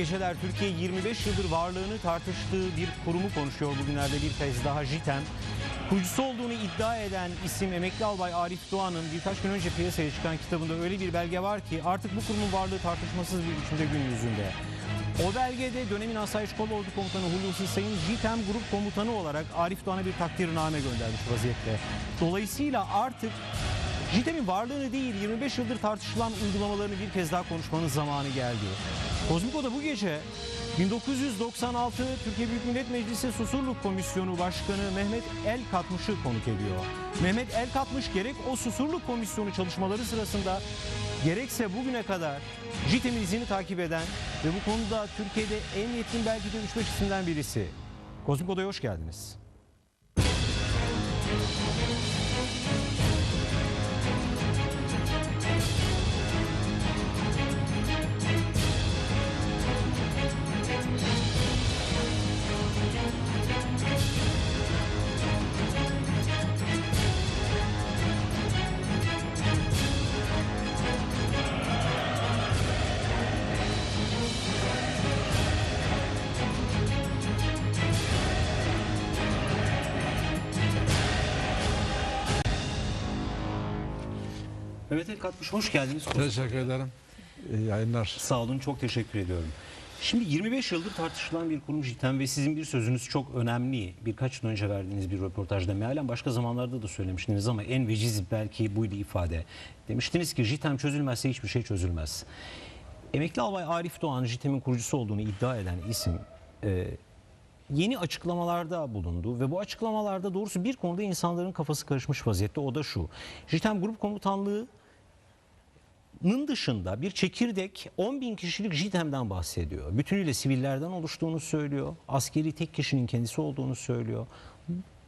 geceler. Türkiye 25 yıldır varlığını tartıştığı bir kurumu konuşuyor bugünlerde bir kez daha JITEM. Kurucusu olduğunu iddia eden isim emekli albay Arif Doğan'ın birkaç gün önce piyasaya çıkan kitabında öyle bir belge var ki artık bu kurumun varlığı tartışmasız bir biçimde gün yüzünde. O belgede dönemin Asayiş Kolordu Komutanı Hulusi Sayın JITEM Grup Komutanı olarak Arif Doğan'a bir takdirname göndermiş vaziyette. Dolayısıyla artık JITEM'in varlığını değil 25 yıldır tartışılan uygulamalarını bir kez daha konuşmanın zamanı geldi. Kozmiko'da bu gece 1996 Türkiye Büyük Millet Meclisi Susurluk Komisyonu Başkanı Mehmet El Katmış'ı konuk ediyor. Mehmet El Katmış gerek o Susurluk Komisyonu çalışmaları sırasında gerekse bugüne kadar JITEM'in izini takip eden ve bu konuda Türkiye'de en yetkin belki de 3-5 isimden birisi. Kozmiko'da hoş geldiniz. Mehmet El Katmış hoş geldiniz. Teşekkür ederim. İyi yayınlar. Sağ olun çok teşekkür ediyorum. Şimdi 25 yıldır tartışılan bir kurum JITEM ve sizin bir sözünüz çok önemli. Birkaç yıl önce verdiğiniz bir röportajda mealen başka zamanlarda da söylemiştiniz ama en veciz belki buydu ifade. Demiştiniz ki JITEM çözülmezse hiçbir şey çözülmez. Emekli albay Arif Doğan JITEM'in kurucusu olduğunu iddia eden isim e, yeni açıklamalarda bulundu ve bu açıklamalarda doğrusu bir konuda insanların kafası karışmış vaziyette o da şu. JITEM Grup Komutanlığı Nın dışında bir çekirdek 10 bin kişilik JITEM'den bahsediyor. Bütünüyle sivillerden oluştuğunu söylüyor. Askeri tek kişinin kendisi olduğunu söylüyor.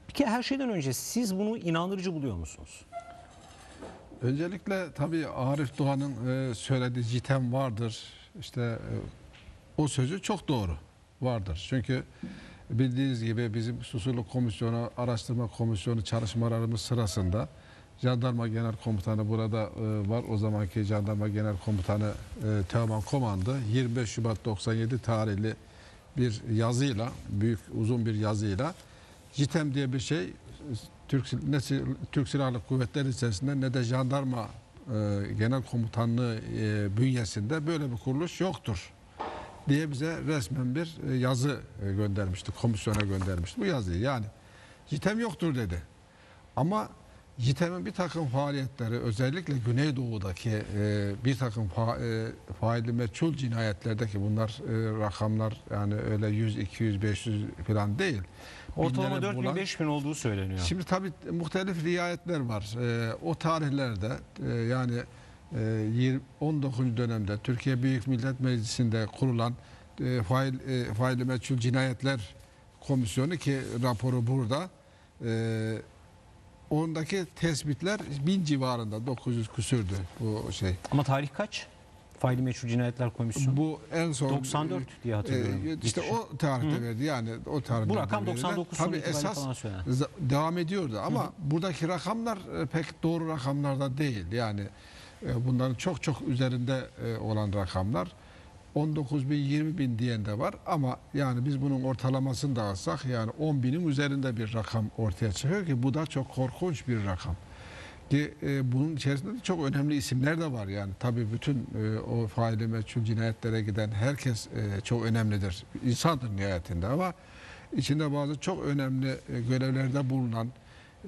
Bir kere her şeyden önce siz bunu inandırıcı buluyor musunuz? Öncelikle tabii Arif Doğan'ın e, söylediği citem vardır. İşte e, o sözü çok doğru. Vardır. Çünkü bildiğiniz gibi bizim Susurluk Komisyonu, Araştırma Komisyonu çalışmalarımız sırasında Jandarma Genel Komutanı burada e, var. O zamanki Jandarma Genel Komutanı e, Teoman Komandı 25 Şubat 97 tarihli bir yazıyla, büyük uzun bir yazıyla JITEM diye bir şey Türk, ne Türk Silahlı Kuvvetleri içerisinde ne de jandarma e, genel komutanlığı bünyesinde böyle bir kuruluş yoktur diye bize resmen bir yazı göndermişti, komisyona göndermişti bu yazıyı. Yani JITEM yoktur dedi. Ama JITEM'in bir takım faaliyetleri özellikle Güneydoğu'daki e, bir takım fa, e, faili meçhul cinayetlerdeki bunlar e, rakamlar yani öyle 100, 200, 500 falan değil. Ortalama Binleri 4000 bulan- 5000 olduğu söyleniyor. Şimdi tabii muhtelif rivayetler var. Ee, o tarihlerde e, yani e, yir- 19. dönemde Türkiye Büyük Millet Meclisi'nde kurulan e, fail, e, faili meçhul cinayetler komisyonu ki raporu burada e, ondaki tespitler bin civarında 900 küsürdü bu şey. Ama tarih kaç? Faili Meçhul Cinayetler Komisyonu. Bu en son 94 diye hatırlıyorum. e, işte o tarihte verdi yani o tarihte. Bu rakam verilen. 99 sonu Tabii esas falan devam ediyordu ama buradaki rakamlar e, pek doğru rakamlarda değil. Yani e, bunların çok çok üzerinde e, olan rakamlar. 19 bin 20 bin diyen de var ama yani biz bunun ortalamasını da alsak yani 10 binin üzerinde bir rakam ortaya çıkıyor ki bu da çok korkunç bir rakam. Ki e, bunun içerisinde de çok önemli isimler de var yani tabii bütün e, o faili meçhul cinayetlere giden herkes e, çok önemlidir. İnsandır nihayetinde ama içinde bazı çok önemli e, görevlerde bulunan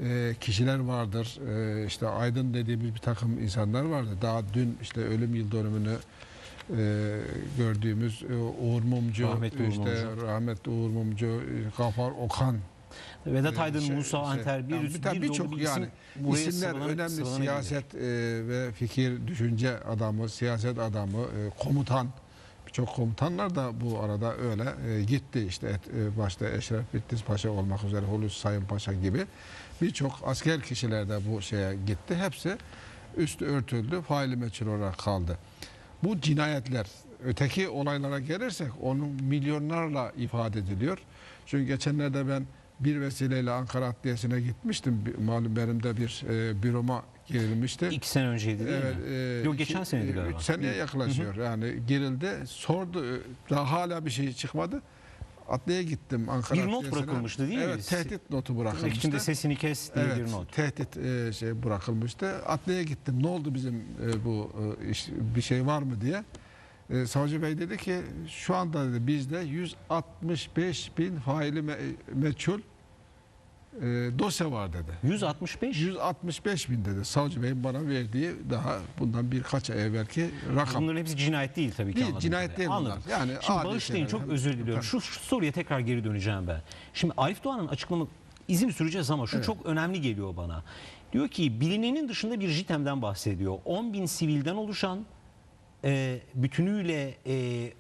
e, kişiler vardır. E, işte Aydın dediğimiz bir takım insanlar vardı. Daha dün işte ölüm yıl dönümünü e, gördüğümüz e, Uğur Mumcu, Rahmetli Uğur işte Mumcu. rahmetli Uğur Mumcu, e, Gafar Okan Vedat e, Aydın, şey- Musa şey- Anter bir, yani bir, tabii bir birçok bir yani buraya isimler sıralanır- önemli sıralanabilir. siyaset e, ve fikir düşünce adamı, siyaset adamı, e, komutan birçok komutanlar da bu arada öyle e, gitti işte et, e, başta Eşref Bitlis Paşa olmak üzere Hulusi Sayın Paşa gibi birçok asker kişiler de bu şeye gitti. Hepsi üstü örtüldü, faili meçhul olarak kaldı. Bu cinayetler öteki olaylara gelirsek onun milyonlarla ifade ediliyor. Çünkü geçenlerde ben bir vesileyle Ankara Adliyesi'ne gitmiştim. Malum benim de bir e, büroma girilmişti. İki sene önceydi değil Evet, mi? e, Yok iki- geçen seneydi e, galiba. Üç seneye yaklaşıyor. Yani girildi, sordu. Daha hala bir şey çıkmadı. Adliyeye gittim Ankara Bir not bırakılmıştı değil mi? Evet, tehdit notu bırakılmıştı. İçinde sesini kes diye Evet, bir not. tehdit e, şey bırakılmıştı. Adliyeye gittim. Ne oldu bizim e, bu e, iş, bir şey var mı diye. E, savcı bey dedi ki şu anda dedi bizde 165 bin faili me- meçhul e, dosya var dedi. 165 165 bin dedi. Savcı bey'in bana verdiği daha bundan birkaç ay evvelki rakam. Bunların hepsi cinayet değil tabii ki. Değil, cinayet kadarıyla. değil bunlar. Anladım. Yani Şimdi bağışlayın çok özür diliyorum. Şu, şu soruya tekrar geri döneceğim ben. Şimdi Arif Doğan'ın açıklama izin süreceğiz ama şu Evet. çok önemli geliyor bana. Diyor ki bilinenin dışında bir JITEM'den bahsediyor. 10 bin sivilden oluşan e, bütünüyle e,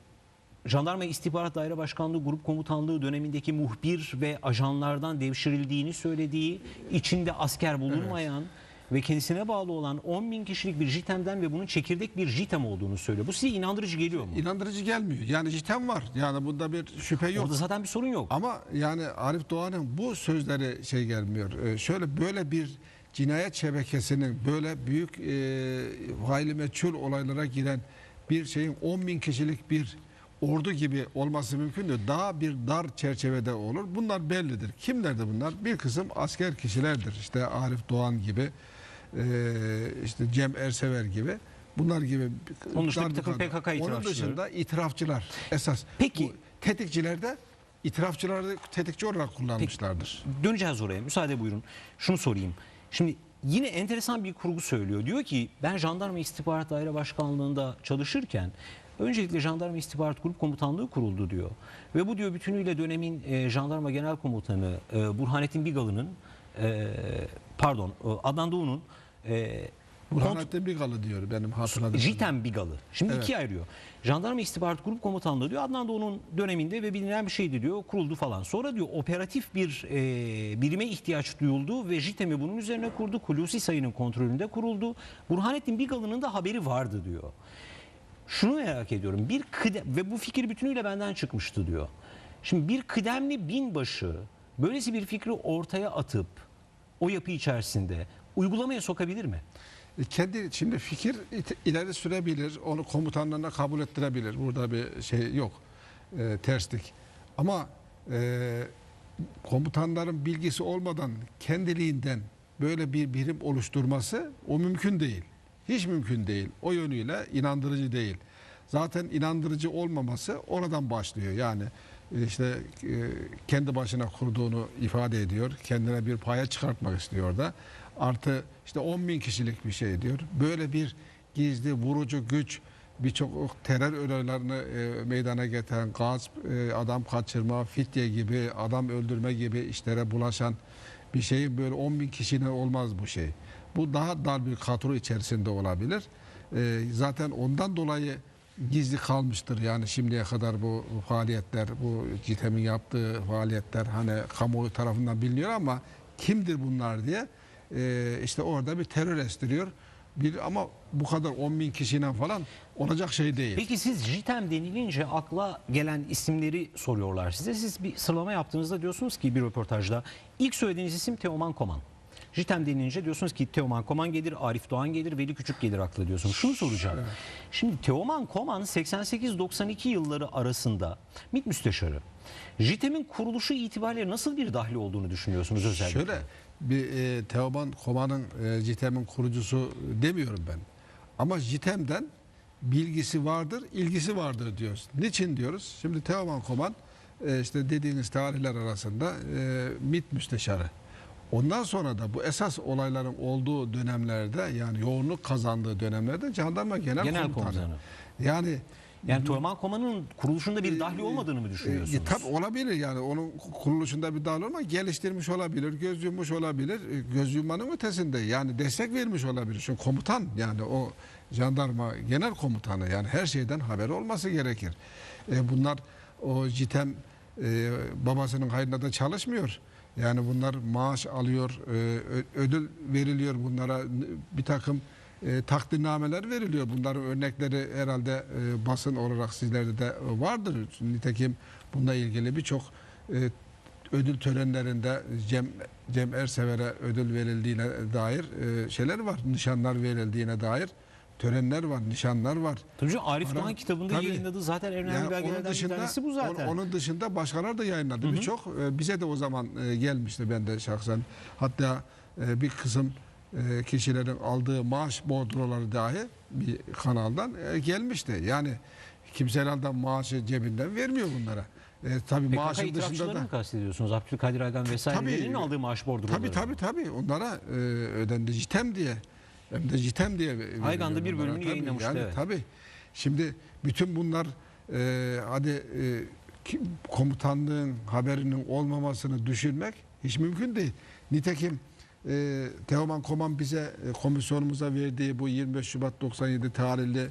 Jandarma İstihbarat Daire Başkanlığı Grup Komutanlığı dönemindeki muhbir ve ajanlardan devşirildiğini söylediği, içinde asker bulunmayan ve kendisine bağlı olan 10 bin kişilik bir JITEM'den ve bunun çekirdek bir JITEM olduğunu söylüyor. Bu size inandırıcı geliyor mu? İnandırıcı gelmiyor. Yani cidden var. Yani bunda bir şüphe yok. Orada zaten bir sorun yok. Ama yani Arif Doğan'ın bu sözleri şey gelmiyor. Ee, şöyle böyle bir cinayet şebekesinin böyle büyük e, faili meçhul olaylara giren bir şeyin 10 bin kişilik bir ordu gibi olması mümkün değil. Daha bir dar çerçevede olur. Bunlar bellidir. Kimlerdir bunlar? Bir kısım asker kişilerdir. İşte Arif Doğan gibi, e, işte Cem Ersever gibi. Bunlar gibi Onun dışında bir takım. PKK Onun itirafçıları. dışında itirafçılar esas. Peki. Bu tetikçilerde itirafçıları tetikçi olarak kullanmışlardır. Döneceğiz oraya. Müsaade buyurun. Şunu sorayım. Şimdi yine enteresan bir kurgu söylüyor. Diyor ki ben Jandarma İstihbarat Daire Başkanlığı'nda çalışırken öncelikle Jandarma İstihbarat Grup Komutanlığı kuruldu diyor. Ve bu diyor bütünüyle dönemin e, Jandarma Genel Komutanı e, Burhanettin Bigalı'nın e, pardon e, Adnan Doğu'nun e, Burhanettin Bigalı diyor benim hatırladığım. JITEM Bigalı. Şimdi Evet. ikiye ayırıyor. Jandarma İstihbarat Grup Komutanlığı diyor Adnan Doğu'nun döneminde ve bilinen bir şeydi diyor kuruldu falan. Sonra diyor operatif bir e, birime ihtiyaç duyuldu ve JITEM'i bunun üzerine kurdu. Hulusi Sayı'nın kontrolünde kuruldu. Burhanettin Bigalı'nın da haberi vardı diyor. Şunu merak ediyorum. Bir kıdem ve bu fikir bütünüyle benden çıkmıştı diyor. Şimdi bir kıdemli binbaşı böylesi bir fikri ortaya atıp o yapı içerisinde uygulamaya sokabilir mi? E, Kendi şimdi fikir ileri sürebilir, onu komutanlarına kabul ettirebilir. Burada bir şey yok, e, terslik. Ama e, komutanların bilgisi olmadan kendiliğinden böyle bir birim oluşturması o mümkün değil. Hiç mümkün değil. O yönüyle inandırıcı değil. Zaten inandırıcı olmaması oradan başlıyor. Yani e, işte e, kendi başına kurduğunu ifade ediyor. Kendine bir paya çıkartmak istiyor da. Artı işte 10 bin kişilik bir şey diyor. Böyle bir gizli vurucu güç birçok terör olaylarını e, meydana getiren gasp, e, adam kaçırma, fitye gibi, adam öldürme gibi işlere bulaşan bir şeyin böyle 10 bin kişinin olmaz bu şey. Bu daha dar bir kadro içerisinde olabilir. E, zaten ondan dolayı gizli kalmıştır. Yani şimdiye kadar bu faaliyetler, bu CİTEM'in yaptığı faaliyetler hani kamuoyu tarafından biliniyor ama kimdir bunlar diye e, işte orada bir terör estiriyor. Bir, ama bu kadar 10 bin kişiyle falan olacak şey değil. Peki siz JITEM denilince akla gelen isimleri soruyorlar size. Siz bir sıralama yaptığınızda diyorsunuz ki bir röportajda ilk söylediğiniz isim Teoman Koman. JITEM denilince diyorsunuz ki Teoman Koman gelir, Arif Doğan gelir, Veli Küçük gelir akla diyorsunuz. Şunu soracağım. Şimdi Teoman Koman 88-92 yılları arasında MİT müsteşarı. JITEM'in kuruluşu itibariyle nasıl bir dahli olduğunu düşünüyorsunuz özellikle? Şöyle bir e, Teoman Koma'nın e, JITEM'in kurucusu demiyorum ben. Ama JITEM'den bilgisi vardır, ilgisi vardır diyoruz. Niçin diyoruz? Şimdi Teoman Koman e, işte dediğiniz tarihler arasında e, MİT müsteşarı. Ondan sonra da bu esas olayların olduğu dönemlerde yani yoğunluk kazandığı dönemlerde jandarma genel, Genel komutanı. komutanı. Yani Yani Teoman Koman'ın kuruluşunda bir dahli e, olmadığını mı düşünüyorsunuz? e, tabii olabilir yani onun kuruluşunda bir dahil ama geliştirmiş olabilir, göz yummuş olabilir. E, Göz yummanın ötesinde yani destek vermiş olabilir. Çünkü komutan yani o jandarma genel komutanı yani her şeyden haberi olması gerekir. E, bunlar o JITEM e, babasının hayrına da çalışmıyor. Yani bunlar maaş alıyor, e, ödül veriliyor bunlara bir takım e, takdirnameler veriliyor. Bunların örnekleri herhalde e, basın olarak sizlerde de vardır. Nitekim bununla ilgili birçok ödül törenlerinde Cem Cem Ersever'e ödül verildiğine dair şeyler var. Nişanlar verildiğine dair törenler var, nişanlar var. Tabii canım, Arif Ara- Doğan kitabında Tabii. yayınladığı zaten en önemli Yani onun belgelerden bir dışında, tanesi bu zaten. on- Onun dışında başkalar da yayınladı. Birçok e, bize de o zaman e, gelmişti ben de şahsen. Hatta e, bir kısım e, kişilerin aldığı maaş bordroları dahi bir kanaldan gelmişti. Yani kimse herhalde maaşı cebinden vermiyor bunlara. E, tabii PKK maaşın dışında da. mı kastediyorsunuz? Abdülkadir Aygan vesairelerinin Tabii. aldığı maaş bordroları. Tabii tabii tabii onlara e, ödendi jitem diye. Hem de jitem diye. veriliyor Aygan'da bir bölümünü yayınlamıştı, Yani, evet. Tabii. Şimdi bütün bunlar e, hadi e, ki- komutanlığın haberinin olmamasını düşünmek hiç mümkün değil. Nitekim e, Teoman Koman bize e, komisyonumuza verdiği bu 25 Şubat 97 tarihli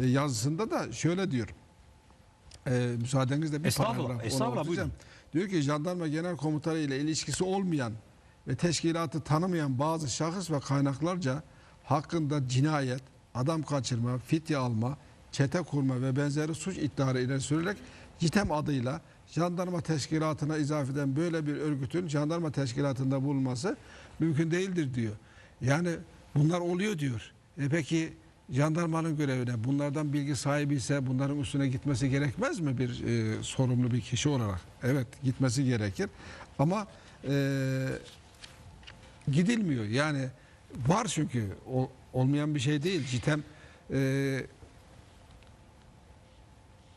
e, yazısında da şöyle diyor. E, müsaadenizle bir Estağfurullah, paragraf estağfurullah, okuyacağım. Diyor ki jandarma genel komutanı ile ilişkisi olmayan ve teşkilatı tanımayan bazı şahıs ve kaynaklarca hakkında cinayet, adam kaçırma, fidye alma, çete kurma ve benzeri suç iddiaları ileri sürerek CİTEM adıyla jandarma teşkilatına izafe eden böyle bir örgütün jandarma teşkilatında bulunması mümkün değildir diyor. Yani bunlar oluyor diyor. E peki jandarmanın görevine bunlardan bilgi sahibi ise bunların üstüne gitmesi gerekmez mi bir e, sorumlu bir kişi olarak? Evet gitmesi gerekir ama e, gidilmiyor. Yani var çünkü o, olmayan bir şey değil. Citem e,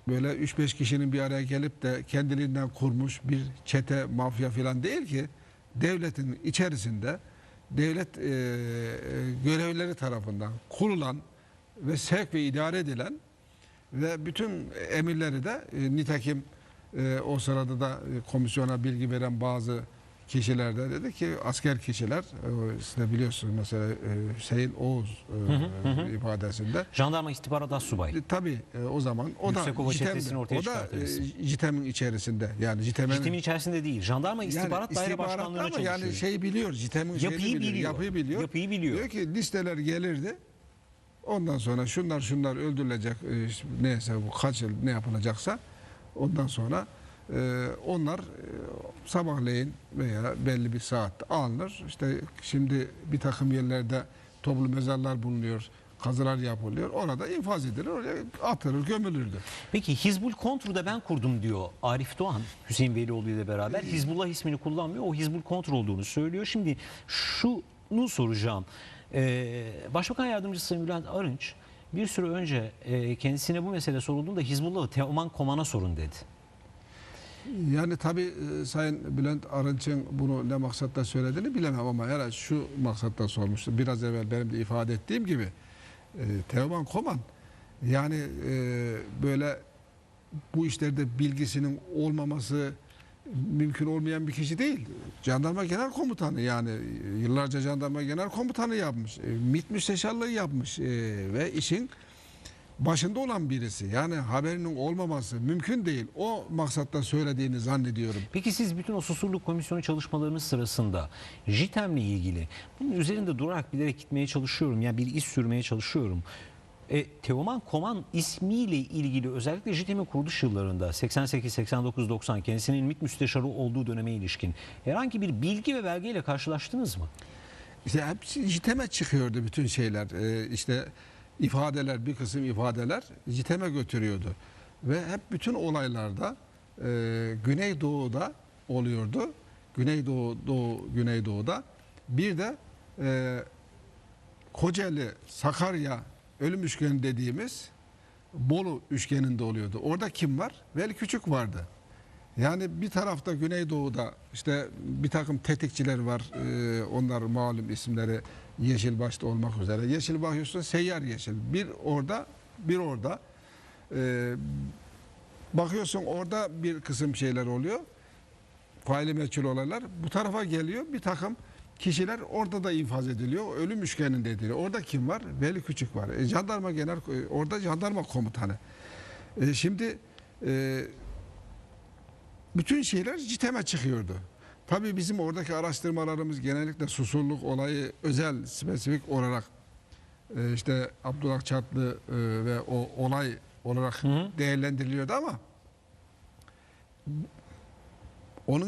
böyle 3-5 kişinin bir araya gelip de kendiliğinden kurmuş bir çete mafya falan değil ki devletin içerisinde devlet e, e, görevlileri tarafından kurulan ve sevk ve idare edilen ve bütün emirleri de e, nitekim e, o sırada da e, komisyona bilgi veren bazı kişiler de dedi ki asker kişiler e, siz de biliyorsunuz mesela e, Hüseyin Oğuz e, ifadesinde Jandarma istihbarat astsubayı. e, Tabii e, o zaman o Yüksekova da çetesini ortaya o da e, JITEM'in içerisinde yani JITEM'in Sistemin içerisinde değil. Jandarma istihbarat daire istihbaratta başkanlığına ama çalışıyor. yani şey biliyor JITEM'in Yapıyı biliyor, biliyor. yapıyı biliyor. Yapıyı biliyor. Diyor ki listeler gelirdi. Ondan sonra şunlar şunlar öldürülecek e, neyse bu kaç yıl ne yapılacaksa ondan sonra e, onlar e, sabahleyin veya belli bir saatte alınır. İşte şimdi bir takım yerlerde toplu mezarlar bulunuyor. Kazılar yapılıyor. Orada infaz edilir. Oraya atılır, gömülürdü. Peki Hizbul Kontr'u da ben kurdum diyor Arif Doğan Hüseyin Velioğlu ile beraber. Hizbullah ismini kullanmıyor. O Hizbul Kontr olduğunu söylüyor. Şimdi şunu soracağım. Ee, Başbakan Yardımcısı Bülent Arınç bir süre önce e, kendisine bu mesele sorulduğunda Hizbullah'ı Teoman Koman'a sorun dedi. Yani tabii e, Sayın Bülent Arınç'ın bunu ne maksatla söylediğini bilemem ama herhalde şu maksatla sormuştu. Biraz evvel benim de ifade ettiğim gibi e, Teoman Koman yani e, böyle bu işlerde bilgisinin olmaması mümkün olmayan bir kişi değil. Jandarma Genel Komutanı yani yıllarca Jandarma Genel Komutanı yapmış. E, MİT müsteşarlığı yapmış ve işin başında olan birisi. Yani haberinin olmaması mümkün değil. O maksatla söylediğini zannediyorum. Peki siz bütün o susurluk komisyonu çalışmalarınız sırasında JITEM'le ilgili bunun üzerinde durarak bilerek gitmeye çalışıyorum. Yani bir iş sürmeye çalışıyorum. E, Teoman Koman ismiyle ilgili özellikle JITEM'in kuruluş yıllarında 88, 89, 90 kendisinin MİT müsteşarı olduğu döneme ilişkin herhangi bir bilgi ve belgeyle karşılaştınız mı? İşte hepsi JITEM'e çıkıyordu bütün şeyler. Ee, işte ifadeler, bir kısım ifadeler JITEM'e götürüyordu. Ve hep bütün olaylarda e, Güneydoğu'da oluyordu. Güneydoğu, Doğu, Güneydoğu'da. Bir de e, Kocaeli, Sakarya ölüm üçgeni dediğimiz Bolu üçgeninde oluyordu. Orada kim var? Veli Küçük vardı. Yani bir tarafta Güneydoğu'da işte bir takım tetikçiler var. Ee, onlar malum isimleri Yeşil başta olmak üzere. Yeşil bakıyorsun seyyar yeşil. Bir orada bir orada. Ee, bakıyorsun orada bir kısım şeyler oluyor. Faili meçhul olaylar. Bu tarafa geliyor bir takım kişiler orada da infaz ediliyor. Ölüm üçgeninde ediliyor. Orada kim var? Veli Küçük var. E, jandarma genel e, orada jandarma komutanı. E, şimdi e, bütün şeyler CİTEM'e çıkıyordu. Tabii bizim oradaki araştırmalarımız genellikle susurluk olayı özel, spesifik olarak e, işte Abdullah Çatlı e, ve o olay olarak Hı değerlendiriliyordu ama onun